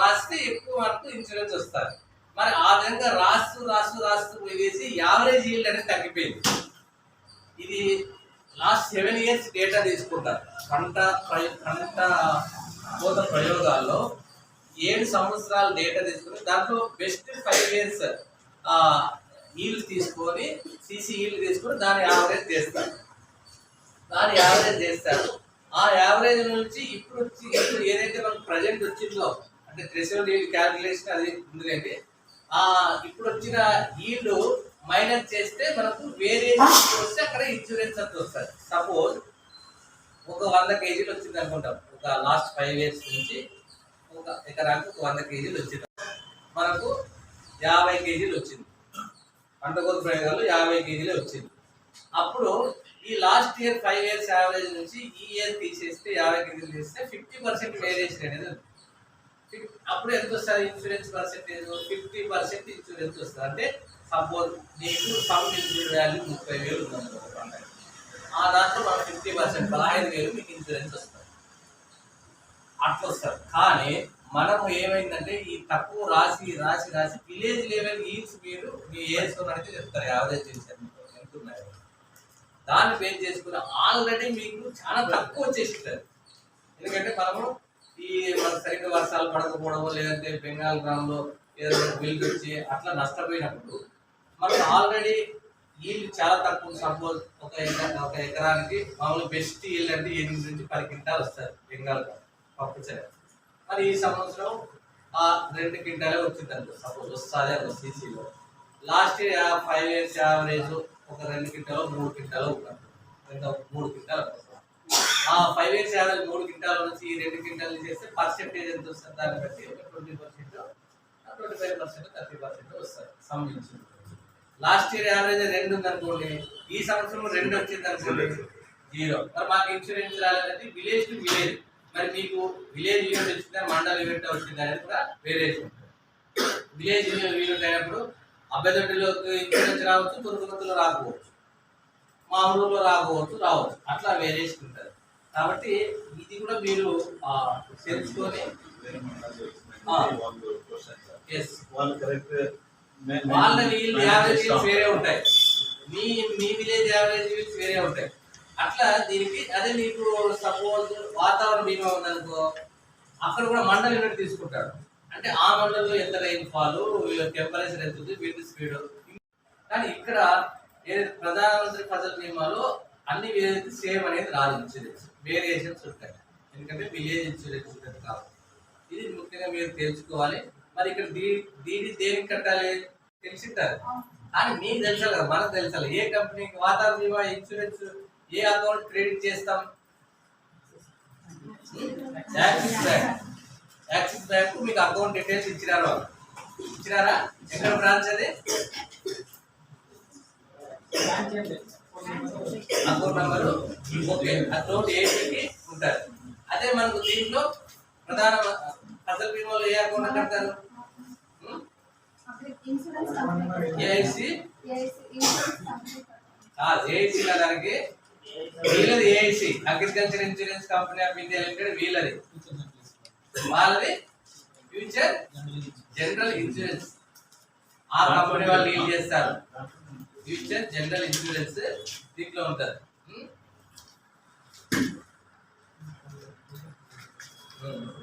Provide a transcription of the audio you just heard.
రాస్తే ఎక్కువ మనకు ఇన్సూరెన్స్ వస్తారు మరి ఆ విధంగా రాస్తూ రాస్తూ రాస్తూ పోయేసి యావరేజ్ ఈల్డ్ అనేది తగ్గిపోయింది. ఇది లాస్ట్ సెవెన్ ఇయర్స్ డేటా తీసుకుంటారు పంట పంట కోత ప్రయోగాల్లో ఏడు సంవత్సరాల డేటా తీసుకుని దాంట్లో బెస్ట్ ఫైవ్ ఇయర్స్ ఈల్డ్ తీసుకొని సిసి ఈల్డ్ తీసుకొని దాని యావరేజ్ చేస్తారు దాని యావరేజ్ చేస్తారు ఆ యావరేజ్ నుంచి ఇప్పుడు వచ్చి ఇప్పుడు ఏదైతే మనకు ప్రజెంట్ వచ్చిందో అంటే థ్రెషోల్డ్ ఈల్డ్ క్యాలిక్యులేషన్ అది ఉందిలేండి ఆ ఇప్పుడు వచ్చిన ఈల్డ్ మైనస్ చేస్తే మనకు వేరియేషన్ వస్తే అక్కడ ఇన్సూరెన్స్ అంత వస్తుంది. సపోజ్ ఒక వంద కేజీలు వచ్చింది అనుకుంటాం ఒక లాస్ట్ ఫైవ్ ఇయర్స్ నుంచి ఒక ఎకరానికి ఒక వంద కేజీలు వచ్చింది. మనకు యాభై కేజీలు వచ్చింది. పంట కోత ప్రయోగాలు యాభై కేజీలు వచ్చింది. అప్పుడు ఈ last year five years average నుంచి ఈ ఇయర్ తీసేస్తే యాభై కేజీలు తీస్తే ఫిఫ్టీ పర్సెంట్ వేరియేషన్ అనేది ఉంది. అప్పుడు ఎంత వస్తుంది insurance percentage? Fifty percent insurance వస్తుంది. అంటే సపోజ్ నీకు సమ్ ఇన్సూర్ వాల్యూ ముప్పై వేలు ఉంది ఆ దాంట్లో మనం ఫిఫ్టీ పర్సెంట్ పదహైదు వేలు మీకు ఇన్సూరెన్స్ వస్తుంది. అట్లా వస్తారు కానీ మనము ఏమైందంటే ఈ తక్కువ రాసి రాసి రాసి విలేజ్ లెవెల్ ఈల్స్ మీరు మీ అయితే చెప్తారు. యావరేజ్ చేశారు. ఎంత దాన్ని బేస్ చేసుకుని ఆల్రెడీ మీకు చాలా తక్కువ వచ్చేసింటారు ఎందుకంటే మనము ఈ మన సరిగ్గా వర్షాలు పడకపోవడము లేదంటే బెంగాల్ గ్రామంలో ఏదైనా బిల్లు వచ్చి అట్లా నష్టపోయినప్పుడు మనకు ఆల్రెడీ ఈల్డ్ చాలా తక్కువ. సపోజ్ ఒక ఎకరా ఒక ఎకరానికి మామూలు బెస్ట్ ఈల్డ్ అంటే ఎనిమిది నుంచి పది క్వింటాలు వస్తారు బెంగాల్ పప్పు చెర మరి ఈ సంవత్సరం ఆ రెండు క్వింటాలే వచ్చింది సపోజ్ వస్తుంది అది సీసీలో last year five years average ఒక రెండు క్వింటాలు మూడు క్వింటాలు ఉంటారు రెండు మూడు క్వింటాలు. ఆ ఫైవ్ ఇయర్స్ యావరేజ్ మూడు క్వింటాల నుంచి రెండు క్వింటాలు చేస్తే పర్సెంటేజ్ ఎంత వస్తుంది? దాన్ని బట్టి twenty percent twenty five percent thirty percent వస్తుంది సంబంధించింది. లాస్ట్ ఇయర్ యావరేజ్ రెండు ఉంది అనుకోండి ఈ సంవత్సరం రెండు వచ్చింది అనుకోండి జీరో. మరి మాకు ఇన్సూరెన్స్ రాలేదంటే విలేజ్ టు విలేజ్ మరి మీకు విలేజ్ యూనిట్ వచ్చిందా మండల యూనిట్ వచ్చిందా అనేది కూడా వేరియేషన్ విలేజ్ యూనిట్ అయినప్పుడు అభ్యర్థులకు ఇన్సూరెన్స్ రావచ్చు తురుకుతులు రాకపోవచ్చు. మా ఊళ్ళో రాకపోవచ్చు రావచ్చు. అట్లా వేరియేషన్ ఉంటుంది. కాబట్టి ఇది కూడా మీరు తెలుసుకొని వాళ్ళు యావరేజ్ వేరే ఉంటాయి. మీ మీ విలేజ్ యావరేజ్ వీల్స్ వేరే ఉంటాయి. అట్లా దీనికి అదే మీకు సపోజ్ వాతావరణ బీమా ఉందనుకో అక్కడ కూడా మండల యూనిట్ తీసుకుంటాడు అంటే ఆ మండలంలో ఎంత రైన్ ఫాల్ టెంపరేచర్ ఎంత ఉంది విండ్ స్పీడ్ కానీ ఇక్కడ ఏదైతే ప్రధానమంత్రి ఫసల్ బీమాలో అన్ని సేమ్ అనేది రాదు ఇన్సూరెన్స్ వేరియేషన్స్ ఉంటాయి. ఎందుకంటే విలేజ్ ఇన్సూరెన్స్ ఉంటుంది కాబట్టి. ఇది ముఖ్యంగా మీరు తెలుసుకోవాలి. మరి ఇక్కడ దీ దీని దేనికి కట్టాలి? తెలిసింటారు. కానీ మీకు తెలుసాలి కదా మనకు తెలుసాలి ఏ కంపెనీకి వాతావరణ బీమా ఇన్సూరెన్స్ ఏ అకౌంట్ క్రెడిట్ చేస్తాం? యాక్సిస్ మీకు అకౌంట్ డీటెయిల్స్ ఇచ్చినారు. ఇచ్చినారా? ఎక్కడ బ్రాంచ్ అది? అకౌంట్ నెంబరు ఓకే అకౌంట్ ఏపీకి ఉంటారు. అదే మనకు దీంట్లో ప్రధాన ఫసల్ బీమాలో ఏ అకౌంట్ కడతారు? ఏఐసి ఏఐసి దానికి వీళ్ళది AIC agriculture insurance company of India limited వీళ్ళది. వాళ్ళది ఫ్యూచర్ జనరల్ ఇన్సూరెన్స్ ఆ కంపెనీ వాళ్ళు డీల్ చేస్తారు ఫ్యూచర్ జనరల్ ఇన్సూరెన్స్ దీంట్లో ఉంటుంది ఉం? ఉం.